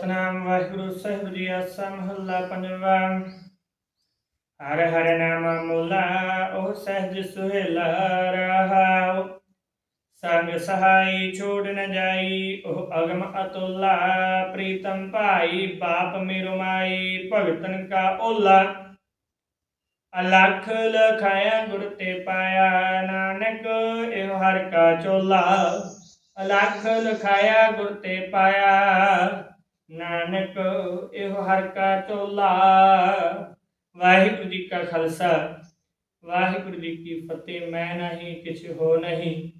ਸਤਨਾਮ ਵਾਹਿਗੁਰੂ ਸਾਹਿਬ ਜੀ ਆਸਾ ਮਹੱਲਾ ਪੰਜਵਾ ਹਰ ਹਰ ਨਾਮ ਮੁਲਾ ਉਹ ਸਹਿਜ ਸੁਹੇਲਾ ਰਹਾਉ ਸੰਗ ਸਹਾਈ ਛੋੜ ਨ ਜਾਈ ਉਹ ਅਗਮ ਅਤੁਲਾ ਪ੍ਰੀਤਮ ਭਾਈ ਬਾਪ ਮੇਰੋ ਮਾਈ ਭਗਤਨ ਕਾ ਓਲਾ ਅਲਖ ਲਖਾਇਆ ਗੁਰ ਤੇ ਪਾਇਆ ਨਾਨਕ ਇਹ ਹਰ ਕਾ ਚੋਲਾ ਅਲਖ ਲਖਾਇਆ ਗੁਰ ਤੇ ਪਾਇਆ ਨਾਨਕ, ਇਹ ਹਰ ਕਾ ਚੋਲਾ। ਵਾਹਿਗੁਰੂ ਜੀ ਕਾ ਖਾਲਸਾ, ਵਾਹਿਗੁਰੂ ਜੀ ਕੀ ਫਤਿਹ, ਮੈਂ ਨਹੀਂ, ਕਿਛ ਹੋ ਨਹੀਂ।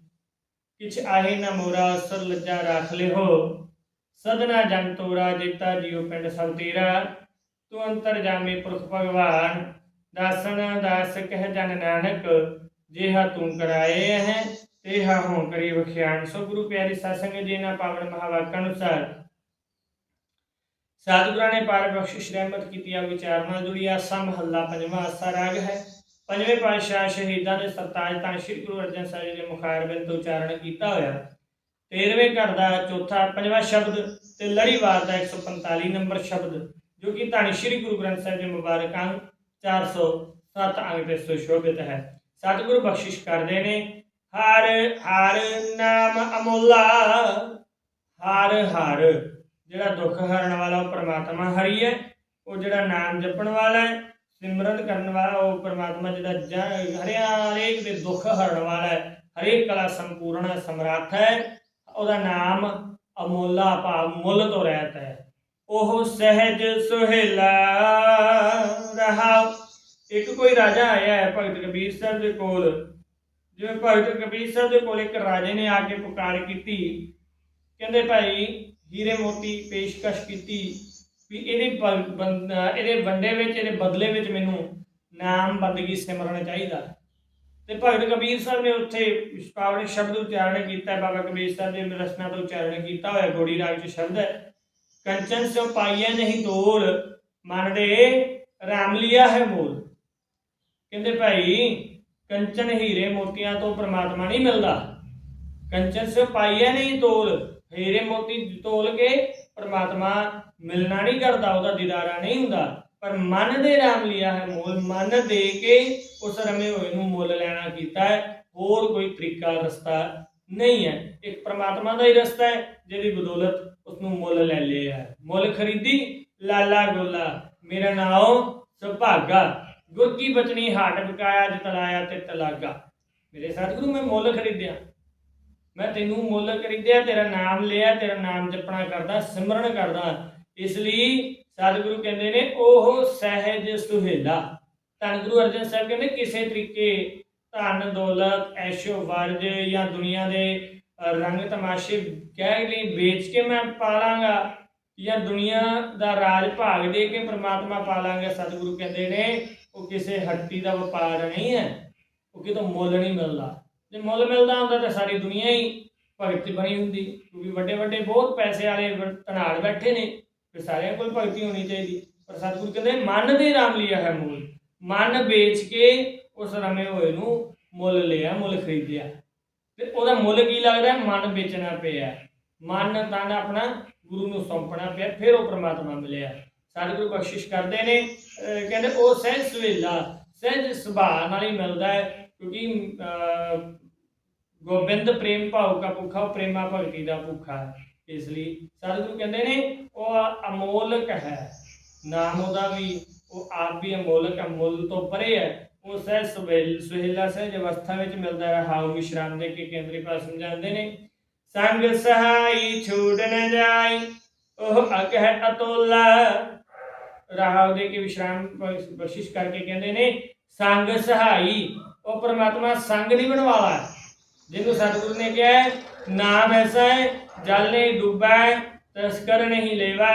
ਕਿਛ ਆਹੇ ਨਾ ਮੋਰਾ, ਸਰ ਲੱਜਾ ਰਾਖ ਲਿਓ ਸਦਨਾ ਜਨ ਤੋਰਾ ਦਿੱਤਾ ਜੀਉ ਪਿੰਡ ਸਭ ਤੇਰਾ। ਤੂੰ ਅੰਤਰ ਜਾਮੇ ਪੁਰਖ ਭਗਵਾਨ। ਦਾਸਨ ਦਾਸ ਕਹਿ ਜਨ ਨਾਨਕ, ਜਿਹਾ ਤੂੰ ਕਰਾਏ ਹੈ, ਤੇਹਾ ਹੋਂ ਕਰੀ ਵਖਿਆਨ। ਸੋ ਗੁਰੂ ਪਿਆਰੀ ਸਾਸੰਗ ਜੀ ਨਾ ਪਾਵਨ ਮਹਾਵਾਕ ਅਨੁਸਾਰ ਸਤਿਗੁਰਾਂ ਨੇ ਪਾਰ ਬਖਸ਼ਿਸ਼, ਰਹਿਮਤ ਕੀਤੀ ਆ ਵਿਚਾਰ ਨਾਲ ਜੁੜੀ ਆਸਾ ਮਹੱਲਾ ਪੰਜਵਾਂ ਆਸਾ ਰਾਗ ਹੈ। ਪੰਜਵੇਂ ਪਾਤਸ਼ਾਹ ਸ਼ਹੀਦਾਂ ਦੇ ਸਰਤਾਜ ਤਾਂ ਸ੍ਰੀ ਗੁਰੂ ਅਰਜਨ ਸਾਹਿਬ ਜੀ ਦੇ ਮੁਖਾਰਬਿੰਦ ਤੋਂ ਉਚਾਰਨ ਕੀਤਾ ਹੋਇਆ। 13ਵੇਂ ਘਰ ਦਾ ਚੌਥਾ, ਪੰਜਵਾਂ ਸ਼ਬਦ ਤੇ ਲੜੀਵਾਰ ਦਾ 145 ਨੰਬਰ ਸ਼ਬਦ, ਜੋ ਕਿ ਧੰਨ ਸ੍ਰੀ ਗੁਰੂ ਗ੍ਰੰਥ ਸਾਹਿਬ ਦੇ ਮੁਬਾਰਕ ਅੰਗ 407 ਅੰਗ ਤੇ ਸੁਸ਼ੋਭਿਤ ਹੈ। ਸਤਿਗੁਰੂ ਬਖਸ਼ਿਸ਼ ਕਰਦੇ ਨੇ। ਹਰ ਹਰ ਨਾਮ ਅਮੋਲਾ, ਹਰ ਹਰ ਜਿਹੜਾ ਦੁੱਖ ਹਰਨ ਵਾਲਾ ਉਹ ਪ੍ਰਮਾਤਮਾ ਹਰੀ ਹੈ, ਉਹ ਜਿਹੜਾ ਨਾਮ ਜਪਣ ਵਾਲਾ ਹੈ, ਸਿਮਰਨ ਕਰਨ ਵਾਲਾ ਉਹ ਪ੍ਰਮਾਤਮਾ ਜਿਹੜਾ ਹਰਿਆ, ਹਰੇਕ ਦੇ ਦੁੱਖ ਹਰਨ ਵਾਲਾ ਹੈ, ਹਰੇਕ ਕਲਾ ਸੰਪੂਰਨ ਸਮਰੱਥ ਹੈ, ਉਹਦਾ ਨਾਮ ਅਮੋਲਾ ਭਾਵ ਮੁੱਲ ਤੋਂ ਰਹਿਤ ਹੈ। ਉਹ ਸਹਿਜ ਸੁਹੇਲਾ ਰਹਾ ਇੱਕ ਕੋਈ ਰਾਜਾ ਆਇਆ ਹੈ ਭਗਤ ਕਬੀਰ ਸਾਹਿਬ ਦੇ ਕੋਲ। ਜਿਵੇਂ ਭਗਤ ਕਬੀਰ ਸਾਹਿਬ ਦੇ ਕੋਲ ਇੱਕ ਰਾਜੇ ਨੇ ਆ ਕੇ ਪੁਕਾਰ ਕੀਤੀ। ਕਹਿੰਦੇ ਭਾਈ ਹੀਰੇ ਮੋਤੀ ਪੇਸ਼ਕਸ਼ ਕੀਤੀ ਵੀ ਇਹਦੇ ਇਹਦੇ ਵੰਡੇ ਵਿੱਚ, ਇਹਦੇ ਬਦਲੇ ਵਿੱਚ ਮੈਨੂੰ ਨਾਮ ਬੰਦਗੀ ਸਿਮਰਨ ਚਾਹੀਦਾ। ਤੇ ਭਗਤ ਕਬੀਰ ਸਾਹਿਬ ਨੇ ਉੱਥੇ ਪਾਵਨ ਸ਼ਬਦ ਉਚਾਰਨ ਕੀਤਾ, ਬਾਬਾ ਕਬੀਰ ਸਾਹਿਬ ਦੇ ਰਸਨਾ ਤੋਂ ਉਚਾਰਨ ਕੀਤਾ ਹੋਇਆ, ਗੋੜੀ ਰਾਗ ਚ ਸ਼ਬਦ ਹੈ, ਕੰਚਨ ਸੋ ਪਾਈਐ ਨਹੀਂ ਤੋਲ, ਮਨ ਦੇ ਰਾਮ ਲਿਆ ਹੈ ਮੋਲ। ਕਹਿੰਦੇ ਭਾਈ, ਕੰਚਨ ਹੀਰੇ ਮੋਤੀਆਂ ਤੋਂ ਪ੍ਰਮਾਤਮਾ ਨਹੀਂ ਮਿਲਦਾ। ਕੰਚਨ ਸੇ ਪਾਈਐ ਨਹੀਂ ਤੋਲ ਹੀਰੇ ਮੋਤੀ ਤੋਲ ਕੇ ਪ੍ਰਮਾਤਮਾ ਮਿਲਣਾ ਨਹੀਂ ਕਰਦਾ, ਉਹਦਾ ਦੀਦਾਰਾ ਨਹੀਂ ਹੁੰਦਾ। ਪਰ ਮਨ ਦੇ ਰਾਮ ਲਿਆ ਹੈ ਮੋਲ, ਮਨ ਦੇ ਕੇ ਉਸ ਰਮੇ ਹੋਏ ਨੂੰ ਮੁੱਲ ਲੈਣਾ ਕੀਤਾ ਹੈ, ਹੋਰ ਕੋਈ ਤਰੀਕਾ, ਰਸਤਾ ਨਹੀਂ ਹੈ। ਇੱਕ ਪ੍ਰਮਾਤਮਾ ਦਾ ਹੀ ਰਸਤਾ ਹੈ, ਜਿਹਦੀ ਬਦੌਲਤ ਉਸ ਨੂੰ ਮੁੱਲ ਲੈ ਲਿਆ ਹੈ। ਮੁੱਲ ਖਰੀਦੀ, ਲਾਲਾ ਗੋਲਾ, ਮੇਰਾ ਨਾਮ ਸੁਭਾਗਾ। ਗੁਰ ਕੀ ਬਚਨੀ, ਹਾਟ ਬਕਾਇਆ, ਜਤਲਾਇਆ ਤੇ ਤਲਾਗਾ। ਮੇਰੇ ਸਤਿਗੁਰੂ, ਮੈਂ ਮੁੱਲ ਖਰੀਦਿਆ। ਮੈਂ ਤੈਨੂੰ ਮੁੱਲ ਖਰੀਦਿਆ, ਤੇਰਾ ਨਾਮ ਲਿਆ, ਤੇਰਾ ਨਾਮ ਜਪਣਾ ਕਰਦਾ, ਸਿਮਰਨ ਕਰਦਾ। ਇਸ ਲਈ ਸਤਿਗੁਰੂ ਕਹਿੰਦੇ ਨੇ, ਉਹ ਸਹਿਜ ਸੁਹੇਲਾ। ਧੰਨ ਗੁਰੂ ਅਰਜਨ ਸਾਹਿਬ ਕਹਿੰਦੇ, ਕਿਸੇ ਤਰੀਕੇ ਧਨ, ਦੌਲਤ, ਐਸ਼ੋ, ਵਰਜ ਜਾਂ ਦੁਨੀਆ ਦੇ ਰੰਗ ਤਮਾਸ਼ੇ ਕਹਿ ਲਈ ਵੇਚ ਕੇ ਮੈਂ ਪਾਲਾਂਗਾ ਜਾਂ ਦੁਨੀਆ ਦਾ ਰਾਜ ਭਾਗ ਦੇ ਕੇ ਪ੍ਰਮਾਤਮਾ ਪਾਲਾਂਗਾ, ਸਤਿਗੁਰੂ ਕਹਿੰਦੇ ਨੇ, ਉਹ ਕਿਸੇ ਹੱਟੀ ਦਾ ਵਪਾਰ ਨਹੀਂ ਹੈ। ਉਹ ਕਿਤੋਂ ਮੁੱਲ ਨਹੀਂ ਮਿਲਦਾ। ਜੇ ਮੁੱਲ ਮਿਲਦਾ ਹੁੰਦਾ ਤਾਂ ਸਾਰੀ ਦੁਨੀਆ ਹੀ ਭਗਤ ਬਣੀ ਹੁੰਦੀ, ਕਿਉਂਕਿ ਵੱਡੇ ਵੱਡੇ ਬਹੁਤ ਪੈਸੇ ਵਾਲੇ ਵ- ਧਨਾੜ ਬੈਠੇ ਨੇ, ਫਿਰ ਸਾਰਿਆਂ ਕੋਲ ਭਗਤੀ ਹੋਣੀ ਚਾਹੀਦੀ। ਪਰ ਸਤਿਗੁਰੂ ਕਹਿੰਦੇ, ਮਨ ਦੇ ਰਾਮ ਲਿਆ ਹੈ ਮੁੱਲ। ਮਨ ਵੇਚ ਕੇ ਉਸ ਰਮੇ ਹੋਏ ਨੂੰ ਮੁੱਲ ਲਿਆ, ਮੁੱਲ ਖਰੀਦਿਆ। ਤੇ ਉਹਦਾ ਮੁੱਲ ਕੀ ਲੱਗਦਾ? ਮਨ ਵੇਚਣਾ ਪਿਆ। ਮਨ ਤਨ ਆਪਣਾ ਗੁਰੂ ਨੂੰ ਸੌਂਪਣਾ ਪਿਆ, ਫਿਰ ਉਹ ਪ੍ਰਮਾਤਮਾ ਮਿਲਿਆ। ਸਤਿਗੁਰੂ ਬਖਸ਼ਿਸ਼ ਕਰਦੇ ਨੇ। ਕਹਿੰਦੇ, ਉਹ ਸਹਿਜ ਸੁਹੇਲਾ ਸਹਿਜ ਸੁਭਾਅ ਨਾਲ ਹੀ ਮਿਲਦਾ ਹੈ। ਕਿਉਂਕਿ ਅਹ, ਗੋਬਿੰਦ ਪ੍ਰੇਮ ਭਾਉ ਕਾ ਭੁੱਖਾ ਪ੍ਰੇਮਾ ਭਗਤੀ ਦਾ ਭੁੱਖਾ ਇਸ ਲਈ ਸਤਿਗੁਰੂ ਕਹਿੰਦੇ ਨੇ ਉਹ ਅਮੋਲਕ ਹੈ। ਨਾਮ ਉਹਦਾ ਵੀ ਉਹ ਆਪ ਵੀ ਅਮੋਲਕ ਹੈ ਤੋਂ ਪਰੇ ਹੈ। ਉਹ ਸਹਿਜ ਸੁਹੇਲ ਸੁਹੇਲਾ ਸਹਿਜ ਅਵਸਥਾ ਵਿੱਚ ਮਿਲਦਾ ਹੈ ਵਿਸ਼ਰਾਮ ਦੇ ਕੇ ਕੇਂਦਰੀ ਭਾਸ਼ਾ ਸਮਝਾਉਂਦੇ ਨੇ ਸੰਗ ਸਹਾਈ ਛੂਟ ਨ ਜਾਈ ਉਹ ਅਗ ਹੈ ਅਤੋਲਾ। ਰਾਹਵ ਦੇ ਕੇ ਵਿਸ਼ਰਾਮ ਬਖਸ਼- ਬਖਸ਼ਿਸ਼ ਕਰਕੇ ਕਹਿੰਦੇ ਨੇ ਸੰਗ ਸਹਾਈ, ਉਹ ਪ੍ਰਮਾਤਮਾ ਸੰਗ ਨਹੀਂ ਬਣਵਾਲਾ ਜਿਹਨੂੰ ਸਤਿਗੁਰੂ ਨੇ ਕਿਹਾ ਨਾਮ ਐਸਾ ਹੈ, ਜਲ ਨਹੀਂ ਡੁੱਬੈ, ਤਸਕਰ ਨਹੀਂ ਲੈਵਾ,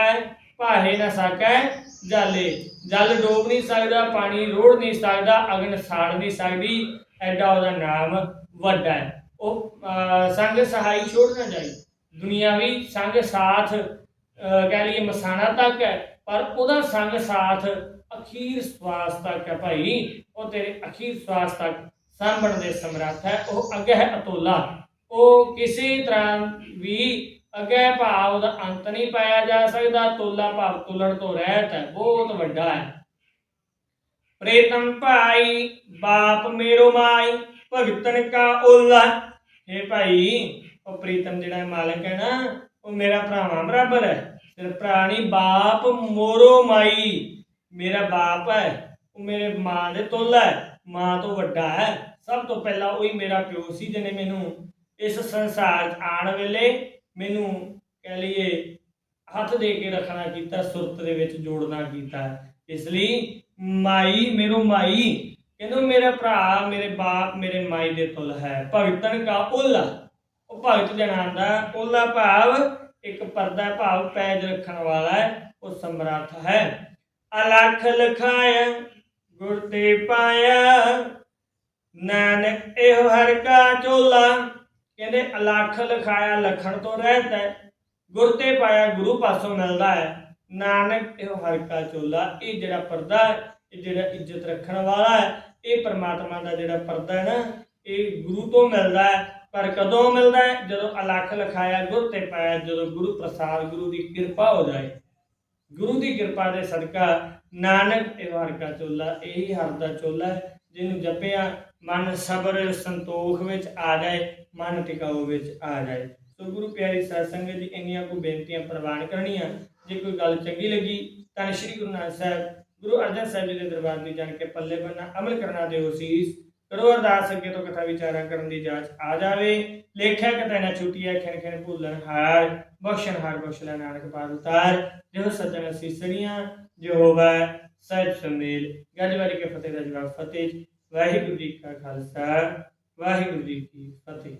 ਭਾਹੇ ਨਾ ਸਕੈ ਜਾਲੇ। ਜਲ ਡੋਬ ਨਹੀਂ ਸਕਦਾ, ਪਾਣੀ ਰੋੜ ਨਹੀਂ ਸਕਦਾ, ਅਗਨ ਸਾੜ ਨਹੀਂ ਸਕਦੀ, ਐਡਾ ਉਹਦਾ ਨਾਮ ਵੱਡਾ ਹੈ। ਉਹ ਸੰਗ ਸਹਾਈ ਛੋੜ ਨਾ ਜਾਈ। ਦੁਨੀਆਵੀ ਸੰਗ ਸਾਥ ਕਹਿ ਲਈਏ ਮਸਾਣਾ ਤੱਕ ਹੈ। ਪਰ ਉਹਦਾ ਸੰਗ ਸਾਥ ਅਖੀਰ ਸਵਾਸ ਤੱਕ ਹੈ ਭਾਈ। ਉਹ ਤੇਰੇ ਅਖੀਰ ਸਵਾਸ ਤੱਕ ਸਾਂਭਣ ਦੇ ਸਮਰੱਥ ਹੈ। ਉਹ ਅੱਗੇ ਹੈ ਅਤੋਲਾ। ਉਹ ਕਿਸੇ ਤਰ੍ਹਾਂ ਵੀ ਅੱਗੇ ਭਾਵ ਦਾ ਅੰਤ ਨਹੀਂ ਪਾਇਆ ਜਾ ਸਕਦਾ। ਤੋਲਾ ਭਾਵ ਤੁਲਣ ਤੋਂ ਰਹਿਤ ਹੈ। ਬਹੁਤ ਵੱਡਾ ਹੈ। ਪ੍ਰੇਤਮ ਭਾਈ, ਬਾਪ ਮੇਰੋ ਮਾਈ, ਭਗਤਨ ਕਾ ਓਲਾ ਇਹ ਭਾਈ, ਉਹ ਪ੍ਰੀਤਮ ਜਿਹੜਾ ਮਾਲਕ ਹੈ ਨਾ, ਉਹ ਮੇਰਾ ਭਰਾਵਾਂ ਬਰਾਬਰ ਹੈ। ਸਿਰ ਭਰਾ ਨਹੀਂ ਬਾਪ ਮੋਰੋ ਮਾਈ। ਮੇਰਾ ਬਾਪ ਹੈ, ਉਹ ਮੇਰੇ ਮਾਂ ਦੇ ਤੋਲਾ ਹੈ, ਮਾਂ ਤੋਂ ਵੱਡਾ ਹੈ। ਸਭ ਤੋਂ ਪਹਿਲਾਂ ਉਹੀ ਮੇਰਾ ਪਿਓ ਸੀ ਜਿਹਨੇ ਮੈਨੂੰ ਇਸ ਸੰਸਾਰ 'ਚ ਆਉਣ ਵੇਲੇ ਮੈਨੂੰ ਕਹਿ ਲਈਏ ਹੱਥ ਦੇ ਕੇ ਰੱਖਣਾ ਕੀਤਾ, ਸੁਰਤ ਦੇ ਵਿੱਚ ਜੋੜਨਾ ਕੀਤਾ। ਇਸ ਲਈ ਮਾਈ ਮੇਰੋ ਮਾਈ। ਕਹਿੰਦੇ ਮੇਰਾ ਭਰਾ, ਮੇਰੇ ਬਾਪ, ਮੇਰੇ ਮਾਈ ਦੇ ਤੁਲ ਹੈ। ਭਗਤਨ ਕਾ ਓਲਾ ਉਹ ਭਗਤ ਜਨਾਂ ਦਾ ਓਲਾ ਭਾਵ ਇੱਕ ਪਰਦਾ ਭਾਵ ਪੈਜ ਰੱਖਣ ਵਾਲਾ ਹੈ, ਉਹ ਸਮਰੱਥ ਹੈ। ਅਲਖ ਲਖਾਇਆ ਗੁਰ ਤੇ ਪਾਇਆ ਨਾਨਕ ਇਹੋ ਹਰ ਕਾ ਚੋਲਾ। ਕਹਿੰਦੇ ਅਲਖ ਲਖਾਇਆ ਲਖਣ ਤੋਂ ਰਹਿਤ ਹੈ, ਗੁਰ ਤੇ ਪਾਇਆ ਗੁਰੂ ਪਾਸੋਂ ਮਿਲਦਾ ਹੈ। ਨਾਨਕ ਇਹੋ ਹਰ ਕਾ ਚੋਲਾ, ਇਹ ਜਿਹੜਾ ਪਰਦਾ ਹੈ, ਇਹ ਜਿਹੜਾ ਇੱਜ਼ਤ ਰੱਖਣ ਵਾਲਾ ਹੈ, ਇਹ ਪਰਮਾਤਮਾ ਦਾ ਜਿਹੜਾ ਪਰਦਾ ਹੈ ਨਾ, ਇਹ ਗੁਰੂ ਤੋਂ ਮਿਲਦਾ ਹੈ। ਪਰ ਕਦੋਂ ਮਿਲਦਾ ਹੈ? ਜਦੋਂ ਅਲਖ ਲਖਾਇਆ ਗੁਰ ਤੇ ਪਾਇਆ, ਜਦੋਂ ਗੁਰੂ ਪ੍ਰਸਾਦ ਗੁਰੂ ਦੀ ਕਿਰਪਾ ਹੋ ਜਾਏ। ਗੁਰੂ ਦੀ ਕਿਰਪਾ ਦੇ ਸਦਕਾ ਨਾਨਕ ਇਹ ਕਾ ਚੋਲਾ, ਇਹੀ ਹਰ ਦਾ ਚੋਲਾ ਹੈ, ਜਿਹਨੂੰ ਜਪਿਆ ਮਨ ਸਬਰ ਸੰਤੋਖ ਵਿੱਚ ਆ ਜਾਏ, ਮਨ ਟਿਕਾਊ ਵਿੱਚ ਆ ਜਾਏ। ਸੋ ਗੁਰੂ ਪਿਆਰੀ ਸਾਧ ਸੰਗਤ ਜੀ, ਇੰਨੀਆਂ ਕੋ ਬੇਨਤੀਆਂ ਪ੍ਰਵਾਨ ਕਰਨੀਆਂ। ਜੇ ਕੋਈ ਗੱਲ ਚੰਗੀ ਲੱਗੀ ਤਾਂ ਸ਼੍ਰੀ ਗੁਰੂ ਨਾਨਕ ਸਾਹਿਬ, ਗੁਰੂ ਅਰਜਨ ਸਾਹਿਬ ਜੀ ਦੇ ਦਰਬਾਰ ਦੀ ਜਾਣ ਕੇ ਪੱਲੇ ਬੰਨਾ ਅਮਲ ਕਰਨਾ ਦਿਓ ਸੀਸ। ਕਰੋ ਅਰਦਾਸ ਅੱਗੇ ਤੋਂ ਕਥਾ ਵਿਚਾਰਾਂ ਕਰਨ ਦੀ ਜਾਂਚ ਆ ਜਾਵੇ। ਲੇਖਿਆ ਕਤੈ ਨਾ ਛੁਟੀਐ, ਖਿਣ ਖਿਣ ਭੁੱਲਣ ਹਾਰ। ਬਖਸ਼ਣ ਹਾਰ, ਬਖਸ਼ ਲੈ ਨਾਨਕ ਪਾਦ ਉਤਾਰ। ਜੋ ਸੱਜਣ ਸੀਸੜੀਆਂ ਜੋ ਹੋਵੇ ਸਹਿਜ ਸੁਮੇਲ ਗੱਜ ਕੇ ਫਤਿਹ ਦਾ ਜਵਾਬ ਫਤਿਹ ਵਾਹਿਗੁਰੂ ਜੀ ਕਾ ਖਾਲਸਾ, ਵਾਹਿਗੁਰੂ ਜੀ ਕੀ ਫਤਿਹ।